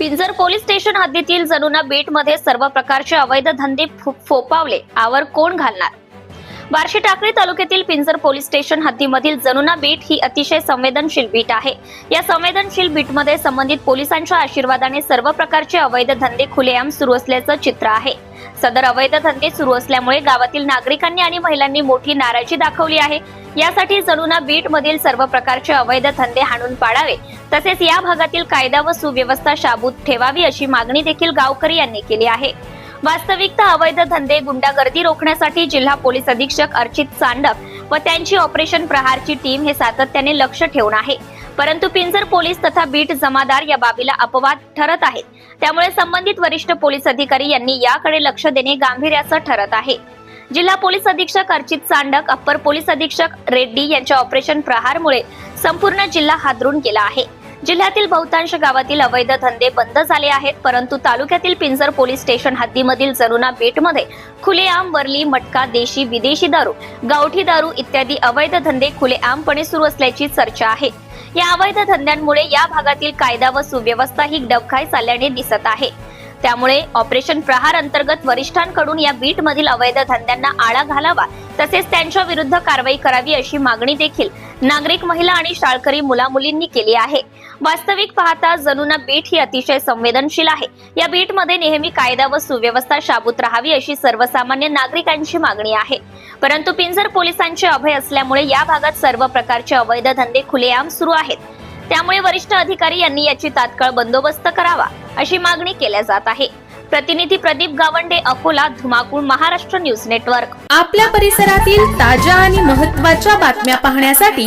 पिंजर police station हद्दीतील जणूना बीटमध्ये सर्व प्रकारचे अवैध धंदे फोपावले. आवर कोण घालणार? बार्शी टाकळी तालुक्यातील पिंजर पोलीस स्टेशन हद्दीमधील जनुना बीट ही अतिशय संवेदनशील बीट आहे. या संवेदनशील बीटमध्ये संबंधित पोलिसांच्या आशीर्वादाने सर्व प्रकारचे अवैध धंदे खुलेआम सुरू असल्याचं चित्र आहे. सदर अवैध धंदे सुरू असल्यामुळे गावातील नागरिकांनी आणि महिलांनी मोठी नाराजी दाखवली आहे. यासाठी जणूना बीट मधील सर्व प्रकारचे अवैध धंदे हाणून पाडावे तसेच या भागातील कायदा व सुव्यवस्था शाबूत ठेवावी अशी मागणी देखील गावकरी यांनी केली आहे. वास्तविकता अवैध धंदे गुंडागर्दी रोखण्यासाठी जिल्हा पोलीस अधीक्षक अर्चित चांडक व त्यांची ऑपरेशन प्रहारची टीम हे सातत्याने लक्ष ठेवून आहे. परंतु पिंजर पोलीस तथा बीट जमादार या बाबीला अपवाद ठरत आहेत. त्यामुळे संबंधित वरिष्ठ पोलीस अधिकारी यांनी याकडे लक्ष देणे गांभीर्याचं ठरत आहे. जिल्हा पोलीस अधीक्षक अर्चित चांडक अप्पर पोलीस अधीक्षक रेड्डी यांच्या ऑपरेशन प्रहारमुळे संपूर्ण जिल्हा हादरून गेला आहे. जिल्ह्यातील बहुतांश गावातील अवैध धंदे बंद झाले आहेत परंतु तालुक्यातील पिंजर पोलीस स्टेशन हद्दीमधील जरुना बेटमध्ये खुलेआम वरली मटका देशी विदेशी दारू गावठी दारू इत्यादी अवैध धंदे खुलेआमपणे सुरू असल्याची चर्चा आहे. या अवैध धंद्यांमुळे या भागातील कायदा व सुव्यवस्था ही डबघाई चालल्याने दिसत आहे. त्यामुळे ऑपरेशन प्रहार अंतर्गत वरिष्ठांकडून या बीट मधील अवैध धंद्यांना आळा घालावा तसेच त्यांच्या विरुद्ध कारवाई करावी अशी मागणी देखील नागरिक महिला आणि शाळकरी मुलामुलींनी केली आहे. वास्तविक पाहता जनुना बीट ही अतिशय संवेदनशील आहे. या बीटमध्ये नेहमी कायदा व सुव्यवस्था शाबूत राहावी अशी सर्वसामान्य नागरिकांची मागणी आहे. परंतु पिंजर पोलिसांचे अभय असल्यामुळे या भागात सर्व प्रकारचे अवैध धंदे खुलेआम सुरू आहेत. त्यामुळे वरिष्ठ अधिकारी यांनी याची तात्काळ बंदोबस्त करावा अशी मागणी केल्या जात आहे. प्रतिनिधी प्रदीप गावंडे अकोला धुमाकूळ महाराष्ट्र न्यूज नेटवर्क. आपल्या परिसरातील ताज्या आणि महत्त्वाच्या बातम्या पाहण्यासाठी